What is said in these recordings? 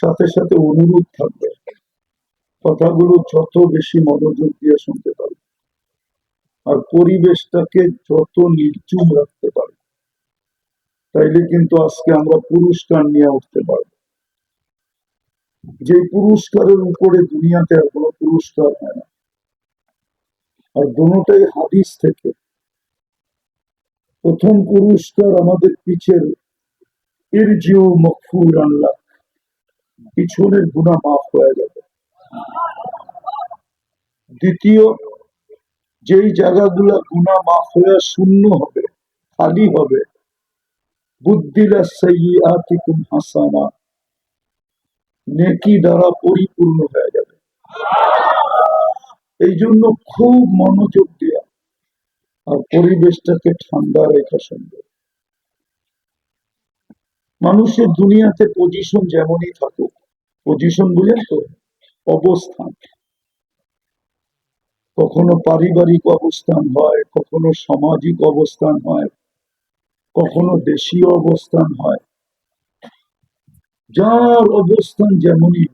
সাথে সাথে অনুরোধ থাকবে। কথাগুলো যত বেশি মনোযোগ দিয়ে শুনতে পারবে। আর পরিবেশটাকে যত নির্চুম রাখতে পারবে, তাইলে কিন্তু আজকে আমরা পুরস্কার নিয়ে উঠতে পারব। যে পুরস্কারের উপরে দুনিয়াতে আর কোনো পুরস্কার হয় না। আর দুটাই হাদিস থেকে। প্রথম পুরস্কার আমাদের পিছের ইরজিও মকফুর আল্লাহ পিছনের গুণা মাফ হয়ে যাবে। দ্বিতীয়, যেই জায়গাগুলা গুণা মাফ হয়ে শূন্য হবে, খালি হবে হাসানা, নেকি দ্বারা পরিপূর্ণ হয়ে যাবে। এই জন্য খুব মনোযোগ দেয়া আর পরিবেশটাকে ঠান্ডা রেখা সুন্দর। মানুষের দুনিয়াতে পজিশন যেমনই থাকুক পজিশন বুঝেন তো অবস্থান। কখনো পারিবারিক অবস্থান হয়, কখনো সামাজিক অবস্থান হয়, কখনো দেশীয় অবস্থান হয়। যার অবস্থান যেমনই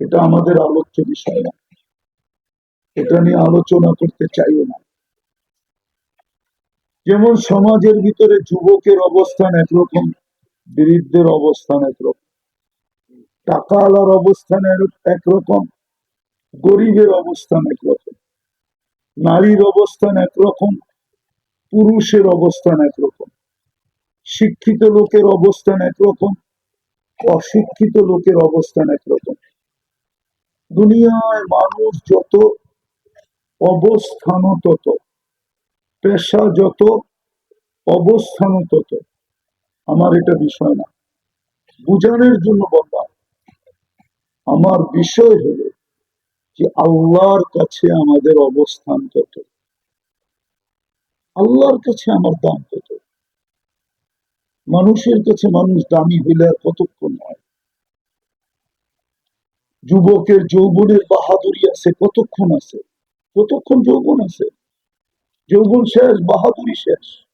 এটা আমাদের আলোচ্য বিষয় না। এটা নিয়ে আলোচনা করতে চাইও না। যেমন সমাজের ভিতরে যুবকের অবস্থান একরকম বৃদ্ধের অবস্থান একরকম টাকা আলার অবস্থান একরকম, গরিবের অবস্থান একরকম, নারীর অবস্থান একরকম, পুরুষের অবস্থান একরকম, শিক্ষিত লোকের অবস্থান একরকম, অশিক্ষিত লোকের অবস্থান একরকম। দুনিয়ায় মানুষ যত অবস্থান তত পেশা যত অবস্থান তত আমার এটা বিষয় না। বুঝানোর জন্য বললাম, আমার বিষয় হলো যে আল্লাহর কাছে আমাদের অবস্থান কত? আল্লাহর কাছে আমার দাম কত? মানুষের কাছে মানুষ দামি হইলে আর কতক্ষণ হয়? যুবকের যৌবনের বাহাদুরি আছে, কতক্ষণ আছে? কতক্ষণ যৌবন আছে? যৌবন শেষ, বাহাদুরি শেষ।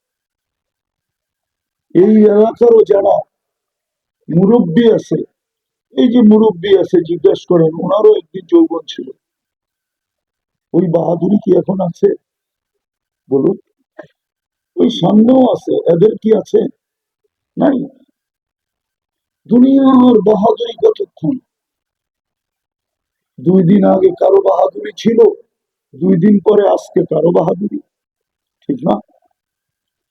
এই এলাকারও যারা মুরব্বী আছে, এই যে মুরব্বী আছে, জিজ্ঞেস করেন, ওনারও একদিন যৌবন ছিল। ওই বাহাদুরি কি এখন আছে? বলুন। ওই সামনেও আছে, এদের কি আছে? নাই। দুনিয়ার বাহাদুরি কতক্ষণ? দুই দিন আগে কারও বাহাদুরি ছিল, দুই দিন পরে আজকে কারও বাহাদুরি। ঠিক না?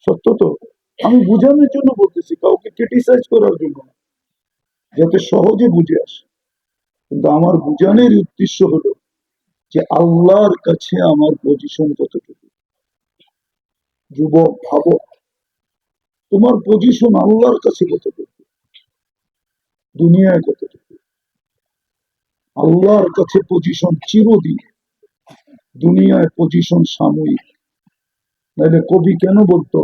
সত্য তো? আমি বুঝানোর জন্য বলতেছি, কাউকে ক্রিটিসাইজ করার জন্য যাতে সহজে বুঝে আসে। কিন্তু আমার বুঝানোর উদ্দেশ্য হলো যে আল্লাহর কাছে আমার পজিশন কতটুকু? যুবক ভাবো তোমার পজিশন আল্লাহর কাছে কতটুকু? দুনিয়ায় কতটুকু? আল্লাহর কাছে পজিশন চিরদিন। দুনিয়ায় পজিশন সাময়িক। নাহলে কবি কেন বলতো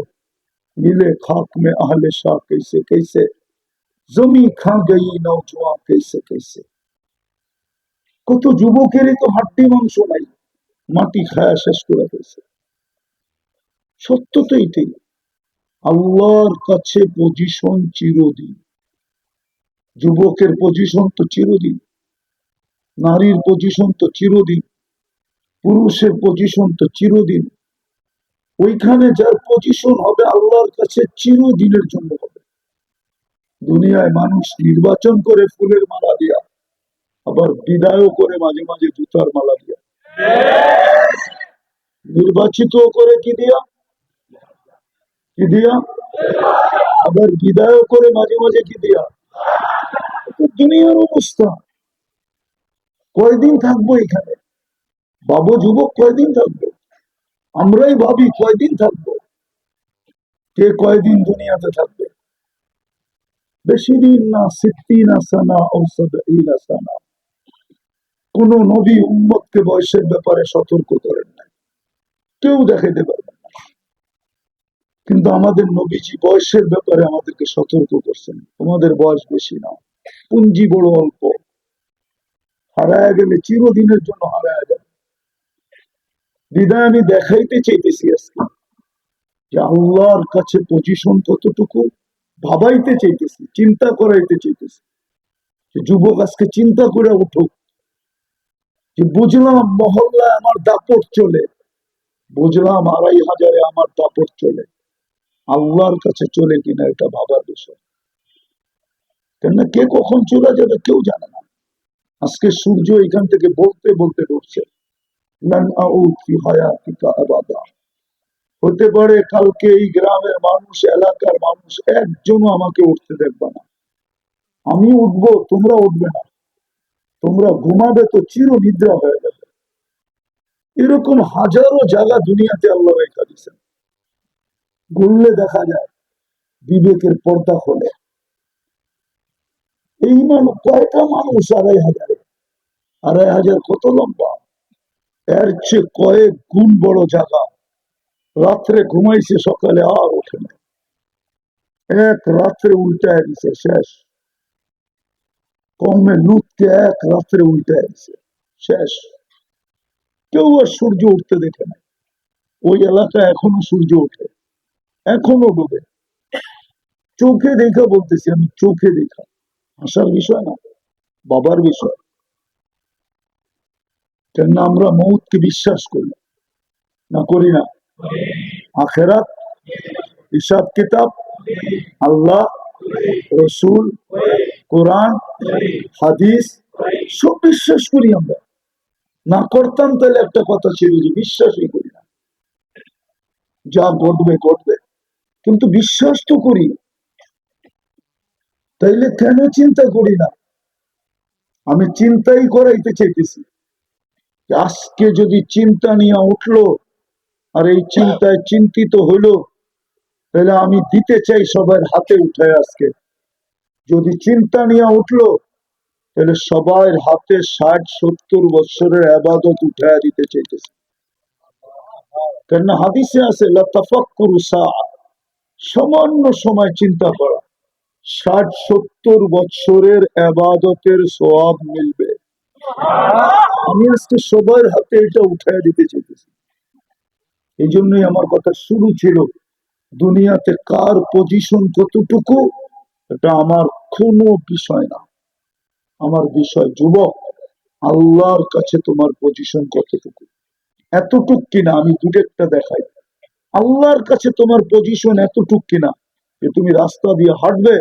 মিলে খাক মে আহলে শাহ कैसे कैसे জমি খা গই নৌজওয়ান कैसे कैसे কত যুবকেরই তো হাড্ডি মাংস নাই মাটি খায়া শেষ করে ফেলছে সত্য তো এটাই আল্লাহর কাছে পজিশন চিরদিন যুবকের পজিশন তো চিরদিন নারীর পজিশন তো চিরদিন পুরুষের পজিশন তো চিরদিন ওইখানে যার পজিশন হবে আল্লাহর কাছে চিরদিনের জন্য হবে। দুনিয়ায় মানুষ নির্বাচন করে ফুলের মালা দিয়া, আবার বিদায়ও করে মাঝে মাঝে জুতার মালা দিয়া। নির্বাচিত করে কি দিয়া? কি দিয়া? আবার বিদায়ও করে মাঝে মাঝে কি দিয়া? দুনিয়ার অবস্থা। কয়দিন থাকব এখানে? বাবু, যুবক কয়দিন থাকব? আমরাই ভাবি কয়দিন থাকব? কে কয়দিন দুনিয়াতে থাকবে? বেশি দিন না সিদ্দিন আসানা ঔষধ আসানা। কোন নবী উম্মতকে বয়সের ব্যাপারে সতর্ক করেন না কেউ দেখাইতে পারবে না। কিন্তু আমাদের নবীজি বয়সের ব্যাপারে আমাদেরকে সতর্ক করছেন। তোমাদের বয়স বেশি না। পুঞ্জি বড় অল্প। হারায় গেলে চিরদিনের জন্য হারায় যাবে। বিদায় আমি দেখাইতে চাইতেছি আজকে। যে আল্লাহর কাছে পজিশন কতটুকু, ভাবাইতে চাইতেছি, চিন্তা করাইতে চাইতেছি। যুবক আজকে চিন্তা করে উঠুক। যে বুঝলাম মহল্লায় আমার দাপট চলে। বুঝলাম আড়াই হাজারে আমার দাপট চলে। আল্লাহর কাছে চলে কিনা এটা ভাবার বিষয়। কেননা কে কখন চলে যাবে কেউ জানে না। আজকে সূর্য এখান থেকে বলতে বলতে ডুবছে লান আউদ হায়াতিকা আবাদা। হতে পারে কালকে এই গ্রামের মানুষ, এলাকার মানুষ একজনও আমাকে উঠতে দেখবে না। আমি উঠবো, তোমরা উঠবে না। তোমরা ঘুমাবে তো চির নিদ্রা হয়ে যাবে। এরকম হাজারো জায়গা দুনিয়াতে আল্লাহ রেখা দিয়েছেন। ঘুরলে দেখা যায়, বিবেকের পর্দা খোলে। এই মানুষ কয়টা মানুষ আড়াই হাজারে? আড়াই হাজার কত লম্বা? এর চেয়ে কয়েক গুণ বড় জায়গা রাত্রে ঘুমাইছে সকালে আর ওঠে না। এক রাত্রে উল্টায় দিছে, শেষ। কমে লুটকে এক রাত্রে উল্টায় দিছে, শেষ। কেউ আর সূর্য উঠতে দেখে না। ওই এলাকায় এখনও সূর্য ওঠে, এখনও ডুবে। চোখে দেখা বলতেছি, আমি চোখে দেখা। আসার বিষয় না, বাবার বিষয়। কেন আমরা মৌতকে বিশ্বাস করি। না করি না। আখেরাত, হিসাব কিতাব, আল্লাহ, রসুল, কোরআন, হাদিস, সব বিশ্বাস করি আমরা। না করতাম তাহলে একটা কথা ছিল যে বিশ্বাসই করি না। যা ঘটবে ঘটবে। কিন্তু বিশ্বাস তো করি। তাইলে কেন চিন্তা করি না? আমি চিন্তাই করাইতে চাইতেছি। আজকে যদি চিন্তা নিয়ে উঠল, আর এই চিন্তায় চিন্তিত হইল, তাহলে আমি দিতে চাই সবার হাতে উঠে আজকে। যদি চিন্তা নিয়ে উঠল, তাহলে সবার হাতে ষাট, সত্তর বছরের আবাদত উঠায় দিতে চাইতেছে। কেননা হাদিসে আছে লতাফাক্কুরু। সামান্য সময় চিন্তা করা, ষাট, সত্তর বছরের আবাদতের সোয়াব মিলবে। আমি আজকে সবার হাতে এটা উঠায় দিতে চাইতেছি। এই জন্যই আমার কথা শুরু ছিল, দুনিয়াতে কার পজিশন কতটুকু, এটা আমার কোনো বিষয় না। আমার বিষয়, যুবক, আল্লাহর কাছে তোমার পজিশন কতটুকু? এতটুক কিনা? আমি দুটেকটা দেখাই। আল্লাহর কাছে তোমার পজিশন এতটুক কিনা? যে তুমি রাস্তা দিয়ে হাঁটবে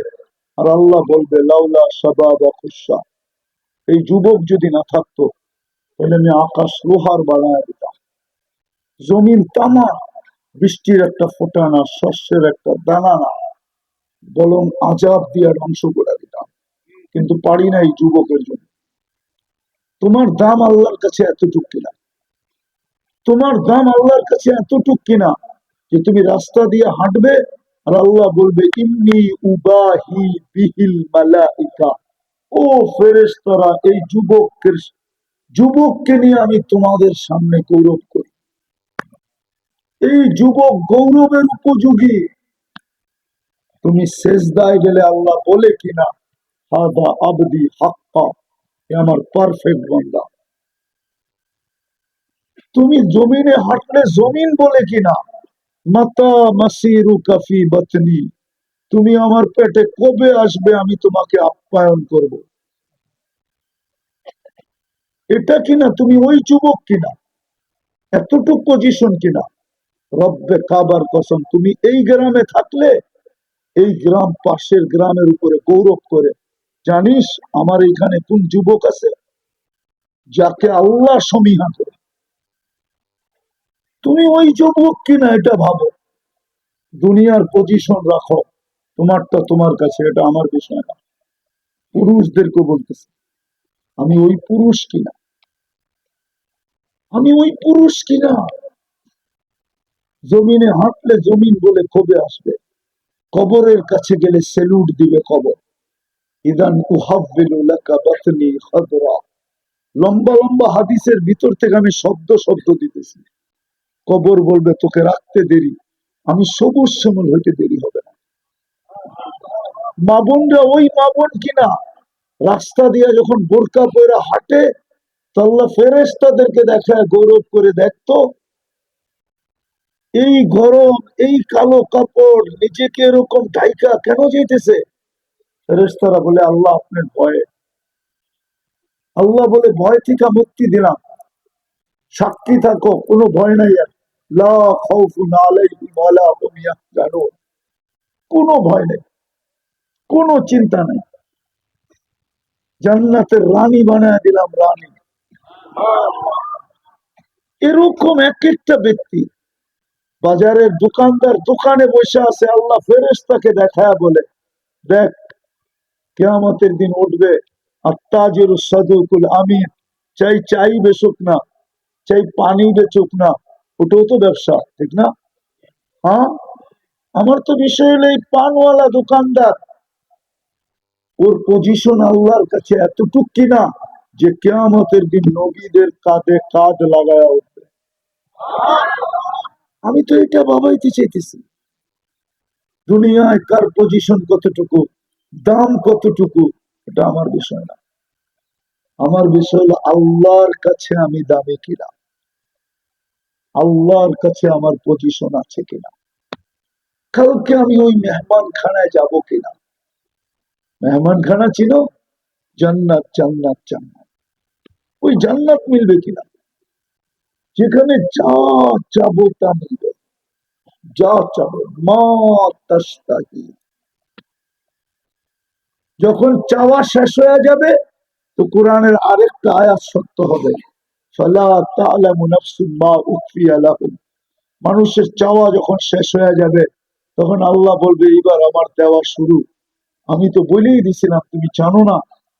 আর আল্লাহ বলবে, লাউলা সাবাব খুশা এই যুবক যদি না থাকতো, তাহলে আমি আকাশ লোহার বানায় দিতাম। জমিন তামা, বৃষ্টির একটা ফোঁটা না শস্যের একটা দানা না বরং আজাব দিয়ে ধ্বংস করে দিতাম। কিন্তু পারি না এই যুবকের জন্য। তোমার দাম আল্লাহর কাছে এতটুক কিনা? তোমার দাম আল্লাহর কাছে এতটুক কিনা যে তুমি রাস্তা দিয়ে হাঁটবে আর আল্লাহ বলবে, ইন্নি উবাহি বিহিল মালাইকা। ও ফেরেশতারা, এই যুবকের যুবককে নিয়ে আমি তোমাদের সামনে গৌরব করি। এই যুবক গৌরবের উপযোগী। তুমি শেষদায় গেলে আল্লাহ বলে কিনা, হাদা আবদি হাক্কা, এ আমার পারফেক্ট বন্দা। তুমি জমিনে হাঁটলে জমিন বলে কিনা, মাতা মাসিরু কাফি বাতনি। তুমি আমার পেটে কবে আসবে আমি তোমাকে আপ্যায়ন করব? এটা কিনা তুমি ওই যুবক কিনা? এতটুক পজিশন কিনা? রব্বে কাবার কসম, তুমি এই গ্রামে থাকলে এই গ্রাম পাশের গ্রামের উপরে গৌরব করে। জানিস আমার এখানে কোন যুবক আছে? যাকে আল্লাহ সমীহা করে। তুমি ওই যুবক কিনা এটা ভাবো। দুনিয়ার পজিশন রাখো। তোমারটা তোমার কাছে এটা আমার বিষয় না। পুরুষদেরকে বলতেছি, আমি ওই পুরুষ কিনা? আমি ওই পুরুষ কিনা? জমিনে হাঁটলে জমিন বলে কবে আসবে, কবরের কাছে গেলে সেলুট দিবে কবর। ইদান লম্বা লম্বা হাদিসের ভিতর থেকে আমি শব্দ শব্দ দিতেছি। কবর বলবে, তোকে রাখতে দেরি। আমি সবুজ শ্যামল হইতে দেরি হবে। মা বোনরা ওই মা বোন কিনা? রাস্তা দিয়ে যখন বোরকা পয়রা হাঁটে, তাল্লা ফেরেস তাদেরকে দেখায়, গৌরব করে দেখতো, এই গরম, এই কালো কাপড়, নিজেকে এরকম ঢাইকা কেন যেতেছে ফেরেস্তারা বলে, আল্লাহ আপনার ভয়ে। আল্লাহ বলে, ভয় থেকে মুক্তি দিলাম। সাক্ষী থাকো, কোনো ভয় নাই আর। লা খাউফুন কোনো ভয় নেই। কোনো চিন্তা নেই। জান্নাতের রানী বানায় দিলাম রানী। এরকম এক একটা ব্যক্তি বাজারের দোকানদার দোকানে বসে আছে, আল্লাহ ফেরেশতাকে দেখায় বলে, দেখ, কেয়ামতের দিন উঠবে আর তাজের সদুকুল আমিন। চাই চাই বেচুক না, চাই পানি বেচুক না, ওটাও তো ব্যবসা, ঠিক না? হ্যাঁ? আমার তো বিষয় হলো এই পানওয়ালা দোকানদার ওর পজিশন আল্লাহর কাছে এতটুক কিনা যে কেয়ামতের দিন নবীদের কাঁধে কাঁধ লাগায়া উঠবে। আমি তো এটা বাবাইতে চাইতেছি। দুনিয়ায় কার পজিশন কতটুকু, দাম কতটুকু, এটা আমার বিষয় না। আমার বিষয় হলো আল্লাহর কাছে আমি দামি কিনা? আল্লাহর কাছে আমার পজিশন আছে কিনা? কালকে আমি ওই মেহমান খানায় যাব কিনা? মেহমান খানা ছিল জান্নাত জান্নাত জান্নাত। ওই জান্নাত মিলবে কিনা? যেখানে যা চাবো তা মিলবে। যা চাবো, মা যখন চাওয়া শেষ হয়ে যাবে, তো কোরআনের আরেকটা আয়াত সত্য হবে। মানুষের চাওয়া যখন শেষ হয়ে যাবে, তখন আল্লাহ বলবে এবার আমার দেওয়া শুরু। আমি তো বলেই দিছিলাম, তুমি জানো না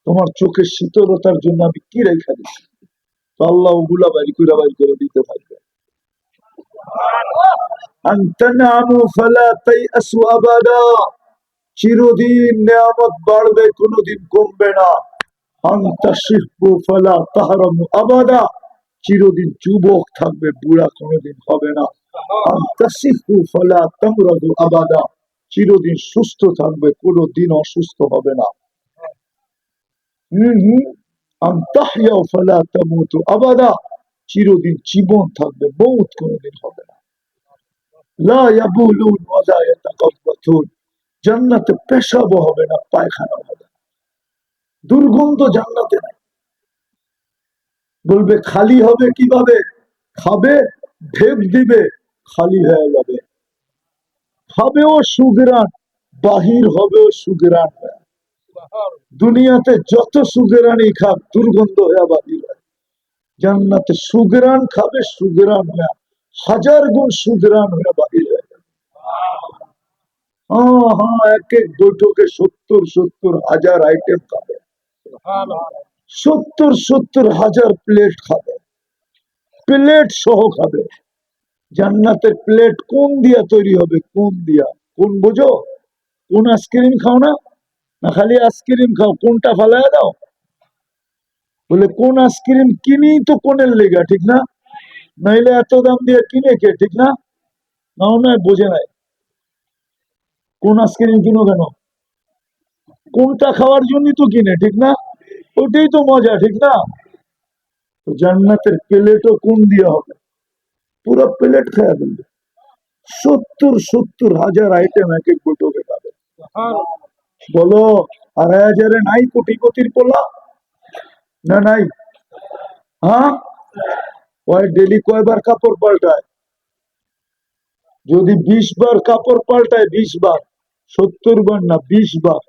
তোমার চোখের শীতলতার জন্য আমি কি রেখা দিচ্ছি তো আল্লাহ ওগুলা বাড়ি করে বাড়ি করে দিতে থাকবে, বুড়া কোনোদিন হবে না। আবাদা। চিরদিন সুস্থ থাকবে, কোনোদিন অসুস্থ হবে না। হম হম আবাদা। চিরদিন জীবন থাকবে, মৌত কোনোদিন হবে না। জান্নাতে হবে না পায়খানা হবে না। দুর্গন্ধ জান্নাতে নাই। বলবে, খালি হবে কীভাবে? খাবে ঢেপ দিবে, খালি হয়ে যাবে। খাবেও সুগরান, বাহির হবেও সুগরান। হয়ে দুনিয়াতে যত সুগরানি খাক, দুর্গন্ধ হয়ে বাহির হয় জান্নাতে সুগরান খাবে, সুগরান হয়ে হাজার গুণ সুগরান হয়ে বাহির হয়ে হ্যাঁ হ্যাঁ এক এক বৈঠকে সত্তর সত্তর হাজার আইটেম খাবে। সত্তর সত্তর হাজার প্লেট খাবে। প্লেট সহ খাবে। জান্নাতের প্লেট কোন দিয়া তৈরি হবে? কোন দিয়া? কোন বোঝো? কোন আইসক্রিম খাও না? না খালি আইসক্রিম খাও, কোনটা ফালায় দাও? বলে, কোন আইসক্রিম কিনি তো কোনের লেগা, ঠিক না? নাইলে এত দাম দিয়ে কিনে কে, ঠিক না? না নয় বোঝে নাই। কোন আইসক্রিম কিনো কেন? কোনটা খাওয়ার জন্যই তো কিনে, ঠিক না? ওটাই তো মজা, ঠিক না? জান্নাতের প্লেটও কোন দিয়ে হবে? পুরো প্লেট খাওয়া ফেলবে। সত্তর সত্তর হাজার আইটেম এক এক বৈঠকে খাবে। বলো আড়াই হাজারে নাই কোটিপতির পোলা? না নাই। হ্যাঁ? ওই ডেলি কয়বার কাপড় পাল্টায়? যদি বিশ বার কাপড় পাল্টায় বিশ বার সত্তর বার না বিশ বার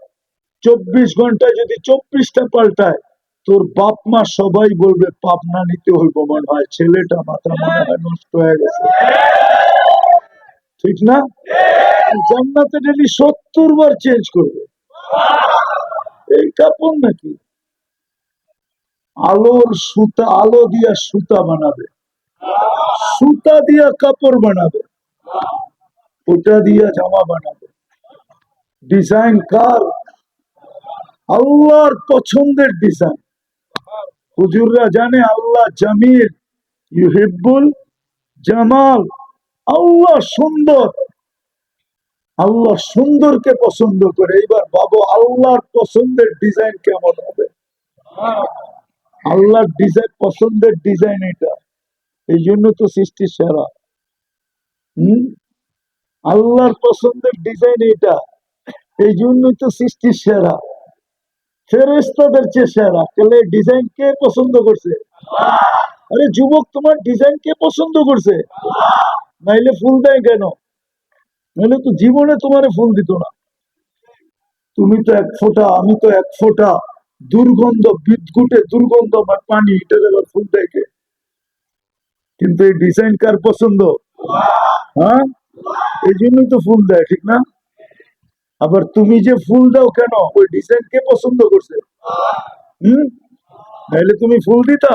চব্বিশ ঘন্টায় যদি চব্বিশটা পাল্টায় তোর বাপ মা সবাই বলবে পাবনা নিতে হইব মনে হয়। ছেলেটা মাথা মনে হয় নষ্ট হয়ে গেছে। ঠিক না? জান্নাতে ডেলি সত্তর বার চেঞ্জ করবে। এই কাপড় নাকি? আলোর সুতা, আলো দিয়া সুতা বানাবে। সুতা দিয়া কাপড় বানাবে। ওটা দিয়া জামা বানাবে। ডিজাইন কার? আল্লাহর পছন্দের ডিজাইন হুজুররা জানে আল্লাহ জামিল, ইউহিব্বুল জামাল, আল্লাহ সুন্দর। আল্লাহ সুন্দরকে পছন্দ করে, এইবার বাবু আল্লাহর পছন্দের ডিজাইন কেমন হবে? আল্লাহর ডিজাইন, পছন্দের ডিজাইন এটা। এই জন্য তো সৃষ্টি সেরা। হম? আল্লাহর পছন্দের ডিজাইন এটা। এই জন্য তো সৃষ্টি সেরা। ফেরেস্তাদের চেয়ে সেরা তাহলে ডিজাইন কে পছন্দ করছে? আরে যুবক তোমার ডিজাইন কে পছন্দ করছে? নাইলে ফুল দেয় কেন? নাইলে তো জীবনে তোমারে ফুল দিত না। তুমি তো এক ফোঁটা আমি তো এক ফোঁটা। দুর্গন্ধ বিদ্যুটে দুর্গন্ধ আমার পানি এটার আবার ফুল কে? কিন্তু এই ডিজাইন কার পছন্দ? হ্যাঁ? এই জন্যই তো ফুল দেয় ঠিক না? আবার তুমি যে ফুল দাও কেন? ওই ডিজাইন কে পছন্দ করছে? হুম? নাইলে তুমি ফুল দিতা।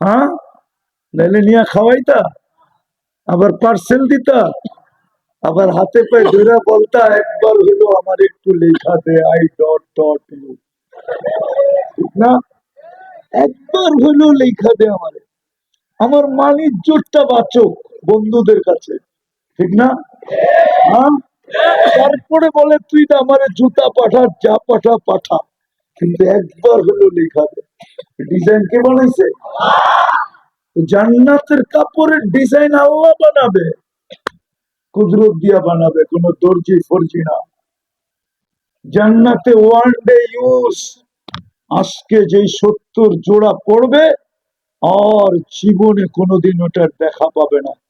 হ্যাঁ? নাইলে নিয়ে খাওয়াইতা। আবার পার্সেল দিতা। আবার হাতে পায়ে ধরে বলতা, একবার হলো আমার একটু লেখা দে আই ডট ডট না? একবার হলো লেখা দে আমারে। আমার মানিজ্যটা বাঁচো বন্ধুদের কাছে। ঠিক না? হ্যাঁ? তারপরে বলে, তুই না আমারে জুতা পাঠা, যা পাঠা পাঠা। কিন্তু একবার হলো লেখা ডিজাইন কে বানাইছে? জান্নাতের কাপড়ের ডিজাইন আল্লাহ বানাবে। কুদরত দিয়া বানাবে, কোন দর্জি ফর্জি না। জান্নাতে ওয়ান ডে ইউজ আজকে যে সত্তর জোড়া পড়বে, আর জীবনে কোনোদিন ওটার দেখা পাবে না।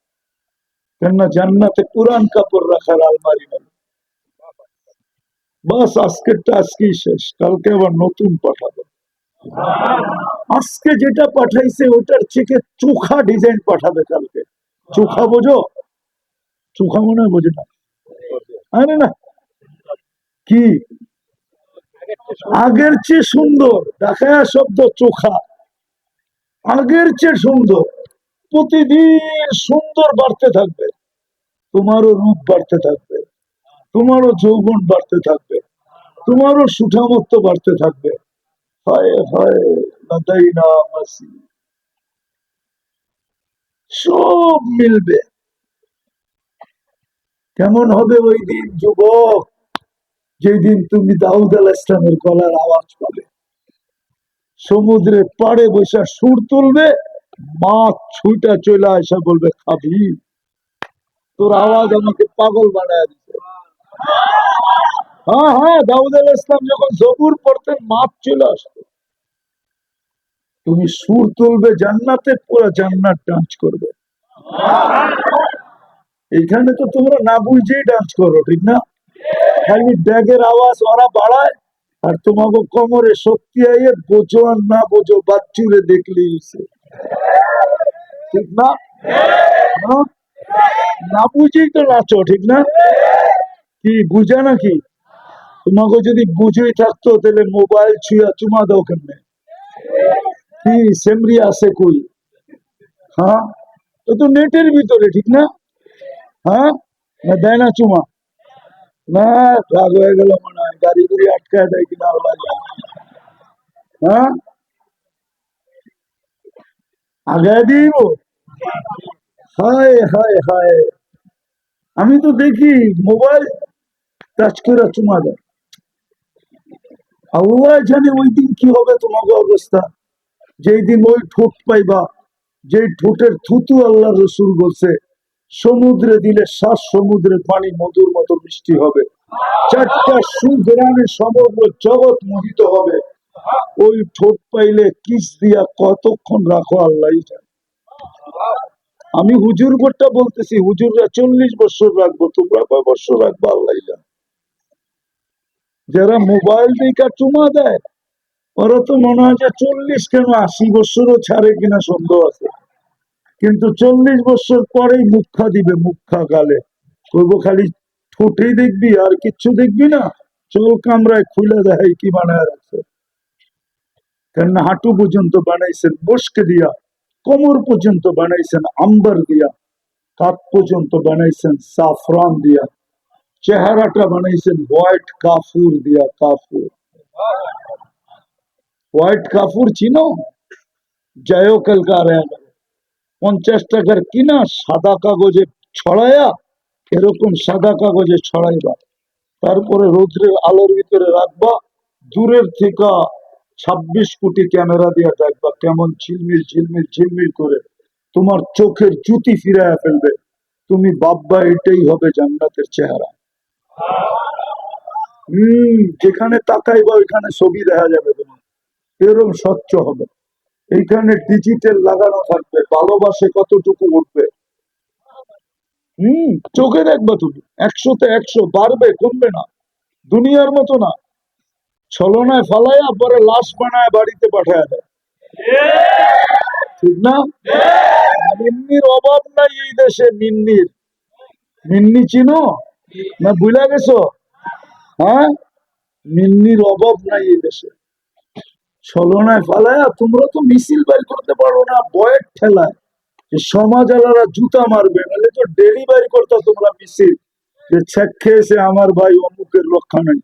কেননা জান্নাতে পুরান কাপড় রাখার আলমারি নেই। বাস আজকেরটা আজকেই শেষ, কালকে আবার নতুন পাঠাবো। আজকে যেটা পাঠাইছে ওটার থেকে চোখা ডিজাইন পাঠাবে কালকে। চোখা বোঝো? চোখা মনে হয় বোঝে না। আরে না কি? আগের চেয়ে সুন্দর দেখায় শব্দ চোখা। আগের চেয়ে সুন্দর। প্রতিদিন সুন্দর বাড়তে থাকবে। তোমারও রূপ বাড়তে থাকবে। তোমারও যৌবন বাড়তে থাকবে। তোমারও সুঠামত্ব বাড়তে থাকবে। হায় হায়, লাদাইনা সব মিলবে। কেমন হবে ওই দিন, যুবক? যেদিন তুমি দাউদ আল ইসলামের গলার আওয়াজ পাবে। সমুদ্রের পাড়ে বসে সুর তুলবে। মাছ ছুইটা চলে আসা বলবে, খাবি? তোর আওয়াজ আমাকে পাগল বানায় দিচ্ছে হ্যাঁ হ্যাঁ দাউদ আল ইসলাম যখন জবুর পড়তেন মাছ চলে আসতো, তুমি সুর তুলবে, জান্নাতে পুরো জান্নাত ডান্স করবে। এখানে তো তোমরা না বুঝেই ডান্স করো, ঠিক না? খালি ব্যাগের আওয়াজ ওরা বাড়ায়, আর তোমাকে কোমরে শক্তি আইয়ে বোঝো আর না বোঝো, বাচ্চুরে দেখলি ঠিক না? হ্যাঁ? না বুঝেই তো নাচো, ঠিক না? কি, বুঝা নাকি? তোমাকে যদি বুঝেই থাকতো, তাহলে মোবাইল ছুঁয়া চুমা দাও কেমনে? কি, সেমরি আছে কই? হ্যাঁ? ও তো নেটের ভিতরে, ঠিক না? হ্যাঁ? না, দেয় না চুমা। না, রাগ হয়ে গেল মনে হয়, গাড়ি গুড়ি আটকায় দেয় কিনা হ্যাঁ? আগায় দিব। হায় হায় হায়। আমি তো দেখি মোবাইল টাচ করে চুমা দেয় আল্লাহ জানে ওই দিন কি হবে তোমাকে অবস্থা। যেই দিন ওই ঠোঁট পাইবা, যেই ঠোঁটের থুতু আল্লাহ রসুল বলছে, সমুদ্রে দিলে শ্বাস, সমুদ্রের পানি, মধুর মতো মিষ্টি হবে। চারটা সুগ্রামে সমগ্র জগৎ মোহিত হবে। ওই ঠোঁট পাইলে কিস দিয়া কতক্ষণ রাখো আল্লাহ আমি হুজুর গোটটা বলতেছি, হুজুররা চল্লিশ বছর রাখব, তোমরা কয় বছর রাখব আল্লাহ যারা মোবাইল দেখা চুমা দেয়, ওরা তো মনে হয় যে চল্লিশ কেন, আশি বছরও ছাড়ে কিনা সন্দেহ আছে। কিন্তু চল্লিশ বছর পরেই মুখা দিবে, মুখা গালে। কইব খালি ঠোঁটেই দেখবি আর কিচ্ছু দেখবি না? চোখ কামরায় খুলে দেয় কি বানায় রাখছে? কেননা হাঁটু পর্যন্ত বানাইছেন, বসকে দিয়া, কোমর পর্যন্ত বানাইছেন, আম্বার দিয়া কাপ পর্যন্ত বানাইছেন, সাফরান দিয়া, চেহারাটা বানাইছেন, হোয়াইট কাফুর দিয়া, কাফুর। হোয়াইট কাফুর চিনো? জয় কালকার পঞ্চাশ টাকার কিনা সাদা কাগজে ছড়ায়া, এরকম সাদা কাগজে ছড়াইবা। তারপরে রৌদ্রের আলোর ভিতরে রাখবা, দূরের থেকে ছাব্বিশ কোটি ক্যামেরা দিয়ে দেখবা কেমন ঝিলমিল ঝিলমিল ঝিলমিল করে তোমার চোখের জুতি ফিরাইয়া ফেলবে। তুমি বাব্বা এটাই হবে জান্নাতের চেহারা। হম, যেখানে তাকাইবা ওইখানে ছবি দেখা যাবে তোমার। এরকম স্বচ্ছ হবে। এইখানে ডিজিটাল লাগানো থাকবে, ভালোবাসে কতটুকু উঠবে। হম, চোখে দেখবা তুমি। একশোতে একশো, বাড়বে, কমবে না। দুনিয়ার মতো না। ছলনায় ফালাইয়া পরে লাশ বানায় বাড়িতে পাঠায় দেয়। ঠিক না? মিন্নির অভাব নাই এই দেশে মিন্নির মিন্নি চিনো? না বুঝলা গেছো? হ্যাঁ? মিন্নির অভাব নাই এই দেশে। ছলনায় ফালায়া তোমরা তো মিছিল বের করতে পারো না, বয়ের ঠেলায়। যে সমাজ আলারা জুতা মারবে, নাহলে তো ডেলি করতো তোমরা মিছিল। যে ছেক খেয়েছে আমার ভাই, অমুকের রক্ষা নেই।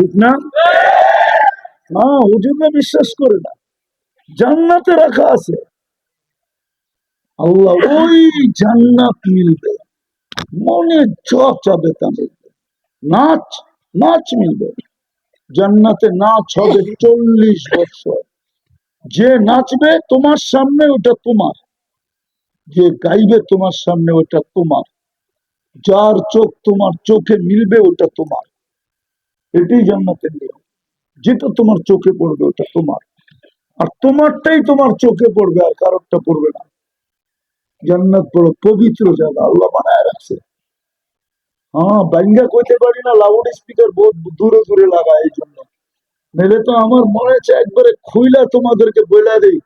ঠিক না? হ্যাঁ হুজুরে বিশ্বাস করে না। জান্নাতে রাখা আছে। আল্লাহ ওই জান্নাত মিলবে। মনে চ চাবে তা মিলবে। নাচ নাচ মিলবে। জান্নাতে নাচ হবে চল্লিশ বছর। যে নাচবে, তোমার সামনে ওটা তোমার। যে গাইবে, তোমার সামনে ওটা তোমার। যার চোখ তোমার চোখে মিলবে, ওটা তোমার। এটাই জান্নাতের নিয়ম। যেটা তোমার চোখে পড়বে, ওটা তোমার। আর তোমারটাই তোমার চোখে পড়বে, আর কারোরটা পড়বে না। জান্নাত বড় পবিত্র জায়গা, আল্লাহ বানায় রাখছে। হ্যাঁ বাঙ্গা কইতে পারি না লাউড স্পিকার বহুত দূরে দূরে লাগায় এই জন্য। নাহলে তো আমার মনে হচ্ছে একবারে খুইলা তোমাদেরকে বইলা দেই,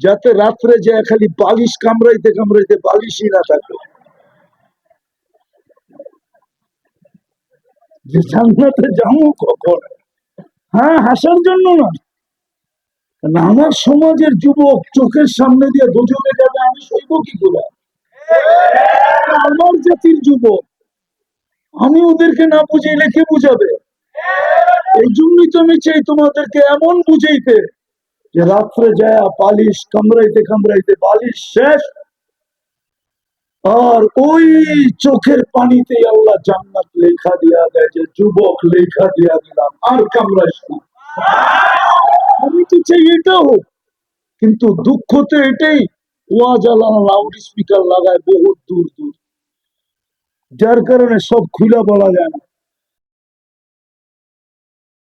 যাতে রাত্রে যে খালি বালিশ কামড়াইতে কামড়াইতে বালিশই না থাকে। যে জান্নাতে যাব কখন? হ্যাঁ হাসার জন্য না। আমার সমাজের যুবক চোখের সামনে দিয়ে দুজনে যাবে, আমি সইব কি করে? আমার জাতির যুবক, আমি ওদেরকে না বুঝাইলে কে বুঝাবে? এই জন্যই তো আমি চাই তোমাদেরকে এমন বুঝাইতে যে রাত্রে যায় বালিশ কামড়াইতে কামড়াইতে বালিশ শেষ আর ওই চোখের পানিতে আল্লাহ জান্নাত লেখা দিয়া দেয়, যে যুবক লেখা দিয়া দিলাম, আর না। আমি তো চাই এটা হোক, কিন্তু দুঃখ তো এটাই, ওয়াজ আলানা লাউড স্পিকার লাগায় বহুত দূর দূর। যার কারণে সব খুলা বলা যায় না।